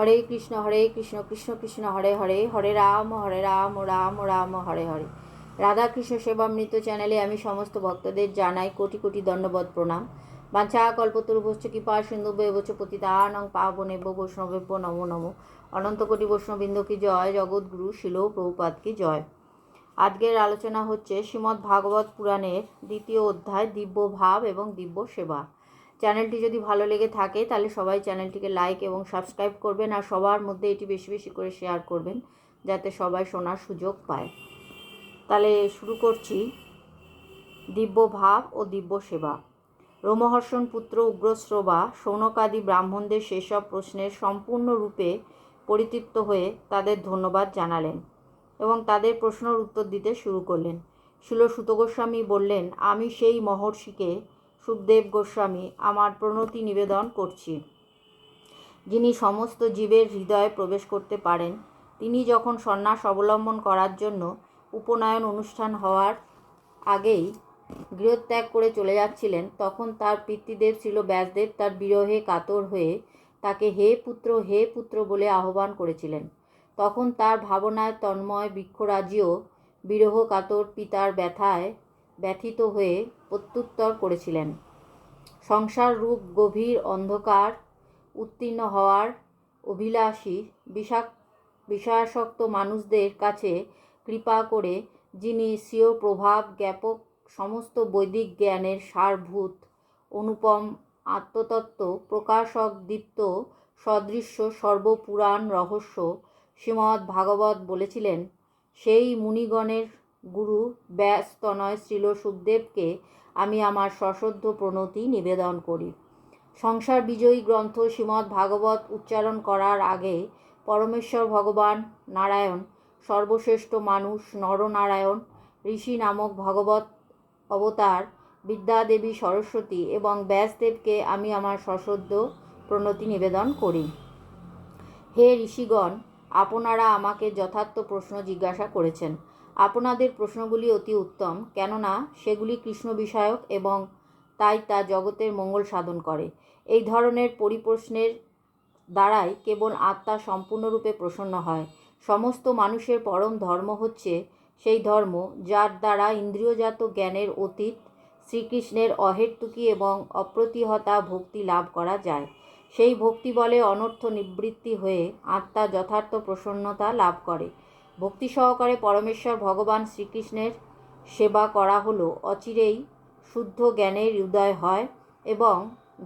হরে কৃষ্ণ হরে কৃষ্ণ কৃষ্ণ কৃষ্ণ, হরে হরে হরে রাম হরে রাম রাম রাম, হরে হরে। রাধা রাধাকৃষ্ণ সেবামৃত চ্যানেলে আমি সমস্ত ভক্তদের জানাই কোটি কোটি দণ্ডবত প্রণাম। বাঞ্ছা, কল্পতরুভশ্চ কৃপা সিন্ধু বেবচ পতিতানং পাবনেব বৈষ্ণবেব্য নমো নমো। অনন্ত কোটি বৈষ্ণববৃন্দ কি জয়? জগৎগুরু শিল প্রভুপাত কি জয়? আজকের আলোচনা হচ্ছে শ্রীমদ্ ভাগবত পুরাণের দ্বিতীয় অধ্যায় দিব্য ভাব এবং দিব্য সেবা চ্যানেলটি যদি ভালো লেগে থাকে, তাহলে সবাই চ্যানেলটিকে লাইক এবং সাবস্ক্রাইব করবেন আর সবার মধ্যে এটি বেশি বেশি করে শেয়ার করবেন, যাতে সবাই শোনার সুযোগ পায়। তাহলে শুরু করছি। দিব্য ভাব ও দিব্য সেবা। রোমহর্ষণ পুত্র উগ্রশ্রবা সৌনকাদি ব্রাহ্মণদের সেসব প্রশ্নের সম্পূর্ণরূপে পরিতৃপ্ত হয়ে তাদের ধন্যবাদ জানালেন এবং তাদের প্রশ্নের উত্তর দিতে শুরু করলেন। শিল সুত গোস্বামী বললেন, আমি সেই মহর্ষিকে সুখদেব গোস্বামী আমার প্রণতি নিবেদন করছি। যিনি সমস্ত জীবের হৃদয়ে প্রবেশ করতে পারেন, তিনি যখন সন্ন্যাস অবলম্বন করার জন্য উপনয়ন অনুষ্ঠান হওয়ার আগেই গৃহত্যাগ করে চলে যাচ্ছিলেন, তখন তার পিতৃদেব ছিল ব্যাসদেব তার বিরহে কাতর হয়ে তাকে হে পুত্র হে পুত্র বলে আহ্বান করেছিলেন। তখন তার ভাবনায় তন্ময় বৃক্ষরাজিও বিরহ কাতর পিতার ব্যথায় ব্যথিত হয়ে প্রত্যুত্তর করেছিলেন। সংসার রূপ গভীর অন্ধকার, উত্তীর্ণ হওয়ার অভিলাষী বিষাক বিষয়াসক্ত মানুষদের কাছে কৃপা করে, যিনি স্বীয় প্রভাব, জ্ঞাপক, সমস্ত বৈদিক জ্ঞানের সারভূত, অনুপম, আত্মতত্ত্ব, প্রকাশক, দীপ্ত, সদৃশ্য, সর্বপুরাণ রহস্য শ্রীমৎ ভাগবত বলেছিলেন, সেই মুনিগণের গুরু ব্যাস তনয় শ্রীল সুখদেবকে আমি আমার সশ্রদ্ধ প্রণতি নিবেদন করি। সংসার বিজয়ী গ্রন্থ শ্রীমদ্ ভাগবত উচ্চারণ করার আগে পরমেশ্বর ভগবান নারায়ণ, সর্বশ্রেষ্ঠ মানুষ নরনারায়ণ, ঋষি নামক ভগবত অবতার, বিদ্যাদেবী সরস্বতী এবং ব্যাসদেবকে আমি আমার সশ্রদ্ধ প্রণতি নিবেদন করি। হে ঋষিগণ, আপনারা আমাকে যথার্থ প্রশ্ন জিজ্ঞাসা করেছেন। আপনাদের প্রশ্নগুলি অতি উত্তম, কেননা সেগুলি কৃষ্ণ বিষয়ক এবং তাই তা জগতের মঙ্গল সাধন করে। এই ধরনের পরিপ্রশ্নের দ্বারাই কেবল আত্মা সম্পূর্ণরূপে প্রসন্ন হয়। সমস্ত মানুষের পরম ধর্ম হচ্ছে সেই ধর্ম, যার দ্বারা ইন্দ্রিয়জাত জ্ঞানের অতীত, শ্রীকৃষ্ণের অহেতুকি এবং অপ্রতিহতা ভক্তি লাভ করা যায়। সেই ভক্তি বলে অনর্থ নিবৃত্তি হয়ে আত্মা যথার্থ প্রসন্নতা লাভ করে। ভক্তি সহকারে পরমেশ্বর ভগবান শ্রীকৃষ্ণের সেবা করা হলো। অচিরেই শুদ্ধ জ্ঞানের উদয় হয় এবং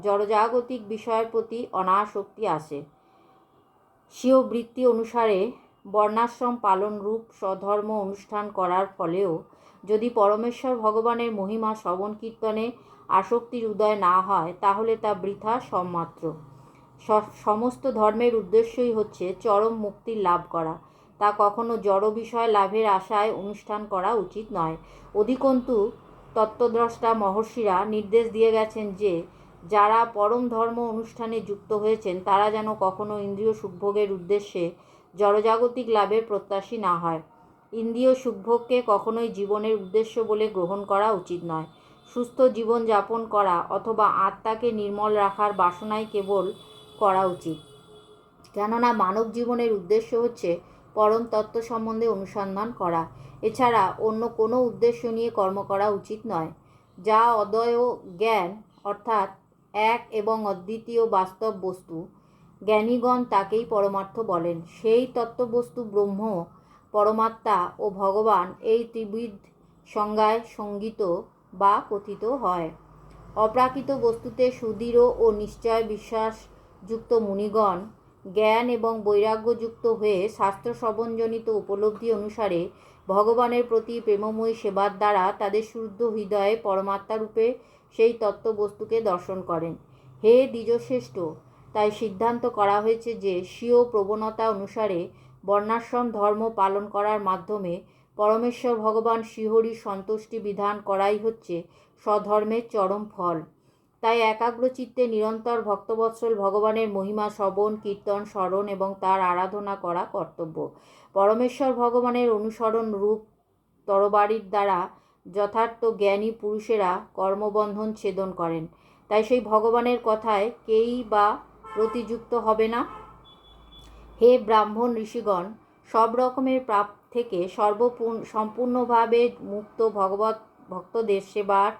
জড়জাগতিক বিষয়ের প্রতি অনাসক্তি আসে। স্বীয় বৃত্তি অনুসারে বর্ণাশ্রম পালন রূপ স্বধর্ম অনুষ্ঠান করার ফলেও যদি পরমেশ্বর ভগবানের মহিমা শ্রবণ কীর্তনে আসক্তির উদয় না হয়, তাহলে তা বৃথা সম্মাত্র। সমস্ত ধর্মের উদ্দেশ্যই হচ্ছে চরম মুক্তির লাভ করা। তা কখনো জড় বিষয় লাভের আশায় অনুষ্ঠান করা উচিত নয়। অধিকন্তু, তত্ত্বদ্রষ্টা মহর্ষিরা নির্দেশ দিয়ে গেছেন যে, যারা পরম ধর্ম অনুষ্ঠানে যুক্ত হয়েছেন, তারা যেন কখনো ইন্দ্রিয় সুখভোগের উদ্দেশ্যে জড়জাগতিক লাভের প্রত্যাশী না হয়। ইন্দ্রিয় সুখভোগকে কখনোই জীবনের উদ্দেশ্য বলে গ্রহণ করা উচিত নয়। সুস্থ জীবন যাপন করা অথবা আত্মাকে নির্মল রাখার বাসনাই কেবল করা উচিত। কেননা, মানব জীবনের উদ্দেশ্য হচ্ছে পরম তত্ত্ব সম্বন্ধে অনুসন্ধান করা। এছাড়া অন্য কোনো উদ্দেশ্য নিয়ে কর্ম করা উচিত নয়। যা অদয় জ্ঞান, অর্থাৎ এক এবং অদ্বিতীয় বাস্তব বস্তু। জ্ঞানীগণ তাকেই পরমার্থ বলেন। সেই তত্ত্ববস্তু ব্রহ্ম, পরমাত্মা ও ভগবান এই ত্রিবিধ সংজ্ঞায় সংগীত বা কথিত হয়। অপ্রাকৃত বস্তুতে সুদৃঢ় ও নিশ্চয় বিশ্বাসযুক্ত মুনিগণ জ্ঞান এবং বৈরাগ্যযুক্ত হয়ে শাস্ত্র শ্রবণজনিত উপলব্ধি অনুসারে ভগবানের প্রতি প্রেমময়ী সেবার দ্বারা তাদের শুদ্ধ হৃদয়ে পরমাত্মারূপে সেই তত্ত্ববস্তুকে দর্শন করেন। হে দ্বিজশ্রেষ্ঠ, তাই সিদ্ধান্ত করা হয়েছে যে স্বীয় প্রবণতা অনুসারে বর্ণাশ্রম ধর্ম পালন করার মাধ্যমে পরমেশ্বর ভগবান শ্রীহরির সন্তুষ্টি বিধান করাই হচ্ছে স্বধর্মের চরম ফল। তাই একাগ্রচিত্তে নিরন্তর ভক্তবৎসল ভগবানের মহিমা, শ্রবণ, কীর্তন, স্মরণ এবং তার আরাধনা করা কর্তব্য। পরমেশ্বর ভগবানের অনুসরণ রূপ তরবারির দ্বারা যথার্থ জ্ঞানী পুরুষেরা কর্মবন্ধন ছেদন করেন। তাই সেই ভগবানের কথায় কেই বা প্রতিযুক্ত হবে না। হে ব্রাহ্মণ ঋষিগণ, সব রকমের প্রাপ থেকে সর্বপূর্ণ, সম্পূর্ণভাবে মুক্ত ভগবত, ভক্তদের সেবার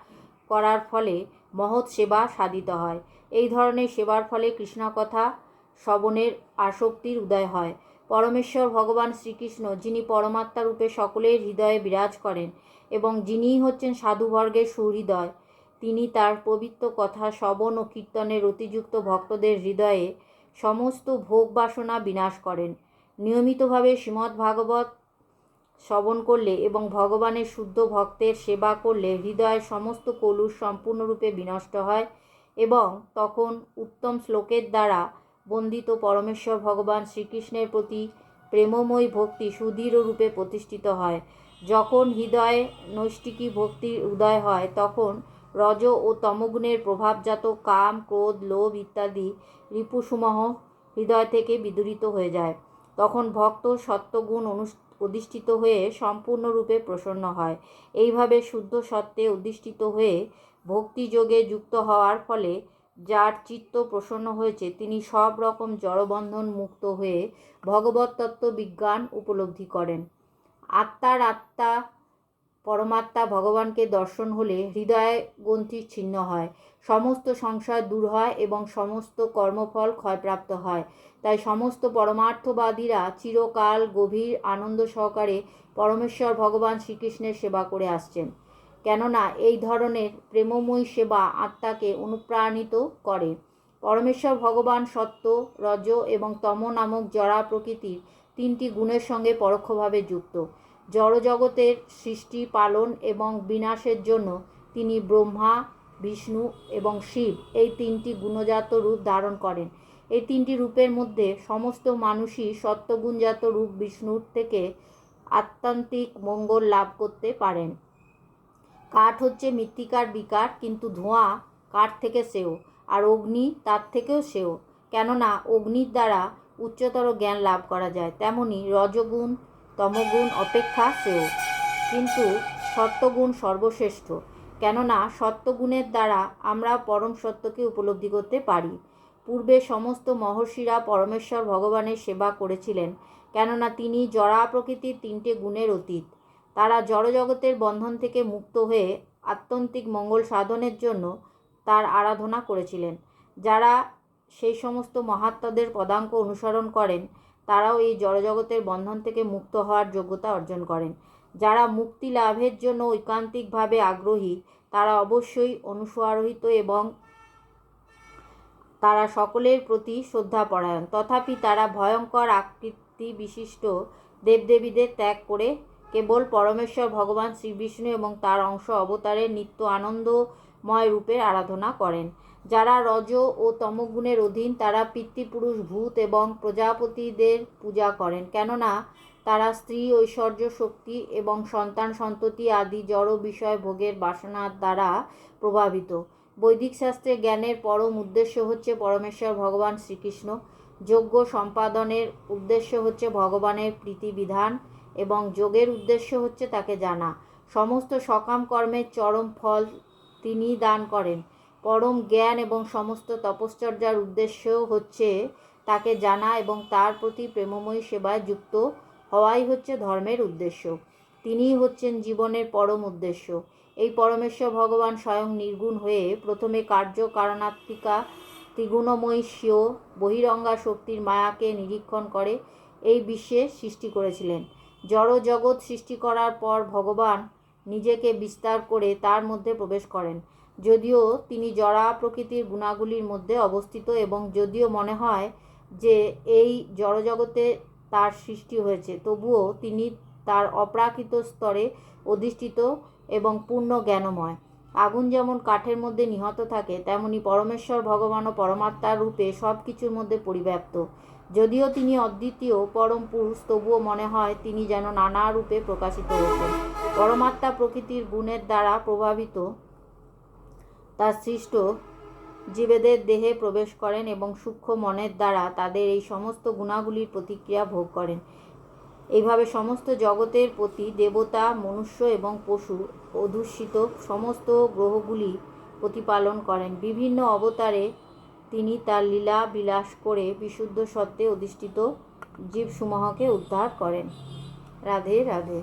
করার ফলে মহৎ সেবা সাধিত হয়। এই ধরনের সেবার ফলে কৃষ্ণকথা শ্রবণের আসক্তির উদয় হয়। পরমেশ্বর ভগবান শ্রীকৃষ্ণ, যিনি পরমাত্মা রূপে সকলের হৃদয়ে বিরাজ করেন এবং যিনিই হচ্ছেন সাধুবর্গের সুহৃদয়, তিনি তার পবিত্র কথা শ্রবণ ও কীর্তনের অতিযুক্ত ভক্তদের হৃদয়ে সমস্ত ভোগ বাসনা বিনাশ করেন। নিয়মিতভাবে শ্রীমদ্ ভাগবত শ্রবণ করলে এবং ভগবানের শুদ্ধ ভক্তের সেবা করলে হৃদয়ের সমস্ত কলুষ সম্পূর্ণরূপে বিনষ্ট হয় এবং তখন উত্তম শ্লোকের দ্বারা বন্দিত পরমেশ্বর ভগবান শ্রীকৃষ্ণের প্রতি প্রেমময় ভক্তি সুদৃঢ় রূপে প্রতিষ্ঠিত হয়। যখন হৃদয়ে নৈষ্টিকী ভক্তির উদয় হয়, তখন রজ ও তমগুণের প্রভাবজাত কাম, ক্রোধ, লোভ ইত্যাদি রিপুসমূহ হৃদয় থেকে বিদূরিত হয়ে যায়। তখন ভক্ত সত্যগুণ অনু অধিষ্ঠিত হয়ে সম্পূর্ণরূপে প্রসন্ন হয়। এইভাবে শুদ্ধ সত্ত্বে অধিষ্ঠিত হয়ে ভক্তিযোগে যুক্ত হওয়ার ফলে যার চিত্ত প্রসন্ন হয়েছে, তিনি সব রকম জড়বন্ধন মুক্ত হয়ে ভগবত তত্ত্ব বিজ্ঞান উপলব্ধি করেন। আত্মার আত্মা পরমাত্মা ভগবানকে দর্শন হলে হৃদয় গ্রন্থি ছিন্ন হয়। সমস্ত সংশয় দূর হয় এবং সমস্ত কর্মফল ক্ষয়প্রাপ্ত হয়। তাই সমস্ত পরমার্থবাদীরা চিরকাল গভীর আনন্দ সহকারে পরমেশ্বর ভগবান শ্রীকৃষ্ণের সেবা করে আসছেন। কেননা এই ধরনের প্রেমময়ী সেবা আত্মাকে অনুপ্রাণিত করে। পরমেশ্বর ভগবান সত্য, রজ এবং তম নামক জরা প্রকৃতির তিনটি গুণের সঙ্গে পরোক্ষভাবে যুক্ত। জড়জগতের সৃষ্টি, পালন এবং বিনাশের জন্য তিনি ব্রহ্মা, বিষ্ণু এবং শিব এই তিনটি গুণজাত রূপ ধারণ করেন। এই তিনটি রূপের মধ্যে সমস্ত মানুষই সত্যগুণজাত রূপ বিষ্ণুর থেকে আত্মান্তিক মঙ্গল লাভ করতে পারেন। কাঠ হচ্ছে মৃত্তিকার বিকার, কিন্তু ধোঁয়া কাঠ থেকে সেও, আর অগ্নি তার থেকেও সেও। কেননা অগ্নির দ্বারা উচ্চতর জ্ঞান লাভ করা যায়, তেমনি রজগুণ তমগুণ অপেক্ষা শ্রেয়। কিন্তু সত্যগুণ সর্বশ্রেষ্ঠ। কেননা সত্যগুণের দ্বারা আমরা পরম সত্যকে উপলব্ধি করতে পারি। পূর্বে সমস্ত মহর্ষিরা পরমেশ্বর ভগবানের সেবা করেছিলেন, কেননা তিনি জড়া প্রকৃতির তিনটে গুণের অতীত। তারা জড়জগতের বন্ধন থেকে মুক্ত হয়ে আত্যন্তিক মঙ্গল সাধনের জন্য তার আরাধনা করেছিলেন। যারা সেই সমস্ত মহাত্মাদের পদাঙ্ক অনুসরণ করেন তারাও এই জড়জগতের বন্ধন থেকে মুক্ত হওয়ার যোগ্যতা অর্জন করেন। যারা মুক্তি লাভের জন্য ঐকান্তিকভাবে আগ্রহী, তারা অবশ্যই অনুসরোহিত এবং তারা সকলের প্রতি শ্রদ্ধাপরায়ণ। তথাপি তারা ভয়ঙ্কর আকৃতি বিশিষ্ট দেবদেবীদের ত্যাগ করে কেবল পরমেশ্বর, ভগবান শ্রীবিষ্ণু এবং তার অংশ অবতারের নিত্য আনন্দময় রূপের আরাধনা করেন। যারা রজ ও তমগুণের অধীন, তারা পিতৃপুরুষ, ভূত এবং প্রজাপতিদের পূজা করেন। কেননা, তারা স্ত্রী, ঐশ্বর্য, শক্তি এবং সন্তান সন্ততি আদি জড় বিষয় ভোগের বাসনার দ্বারা প্রভাবিত। বৈদিক শাস্ত্রে জ্ঞানের পরম উদ্দেশ্য হচ্ছে পরমেশ্বর ভগবান শ্রীকৃষ্ণ। যোগ্য সম্পাদনের উদ্দেশ্য হচ্ছে ভগবানের প্রীতিবিধান এবং যোগের উদ্দেশ্য হচ্ছে তাকে জানা। সমস্ত সকাম কর্মের চরম ফল তিনি দান করেন। পরম জ্ঞান এবং সমস্ত তপশ্চর্যার উদ্দেশ্য হচ্ছে তাকে জানা এবং তার প্রতি প্রেমময়ী সেবায় যুক্ত হওয়াই হচ্ছে ধর্মের উদ্দেশ্য। তিনিই হচ্ছেন জীবনের পরম উদ্দেশ্য। এই পরমেশ্বর ভগবান স্বয়ং নির্গুণ হয়ে প্রথমে কার্য কারণাত্মিকা ত্রিগুণময়ী স্বীয় বহিরঙ্গা শক্তির মায়াকে নিরীক্ষণ করে এই বিশ্বে সৃষ্টি করেছিলেন। জড় জগৎ সৃষ্টি করার পর ভগবান নিজেকে বিস্তার করে তার মধ্যে প্রবেশ করেন। যদিও তিনি জড়া প্রকৃতির গুণাগুলির মধ্যে অবস্থিত এবং যদিও মনে হয় যে এই জড়জগতে তার সৃষ্টি হয়েছে, তবুও তিনি তার অপ্রাকৃত স্তরে অধিষ্ঠিত এবং পূর্ণ জ্ঞানময়। আগুন যেমন কাঠের মধ্যে নিহত থাকে, তেমনি পরমেশ্বর ভগবান ও পরমাত্মার রূপে সব কিছুর মধ্যে পরিব্যাপ্ত। যদিও তিনি অদ্বিতীয় পরম পুরুষ, তবুও মনে হয় তিনি যেন নানা রূপে প্রকাশিত হয়েছেন। পরমাত্মা প্রকৃতির গুণের দ্বারা প্রভাবিত তার সৃষ্ট জীবেদের দেহে প্রবেশ করেন এবং সূক্ষ্ম মনের দ্বারা তাদের এই সমস্ত গুণাগুলির প্রতিক্রিয়া ভোগ করেন। এইভাবে সমস্ত জগতের প্রতি দেবতা, মনুষ্য এবং পশু অধূষিত সমস্ত গ্রহগুলি প্রতিপালন করেন। বিভিন্ন অবতারে তিনি তার লীলা বিলাস করে বিশুদ্ধ সত্ত্বে অধিষ্ঠিত জীবসমূহকে উদ্ধার করেন। রাধে রাধে।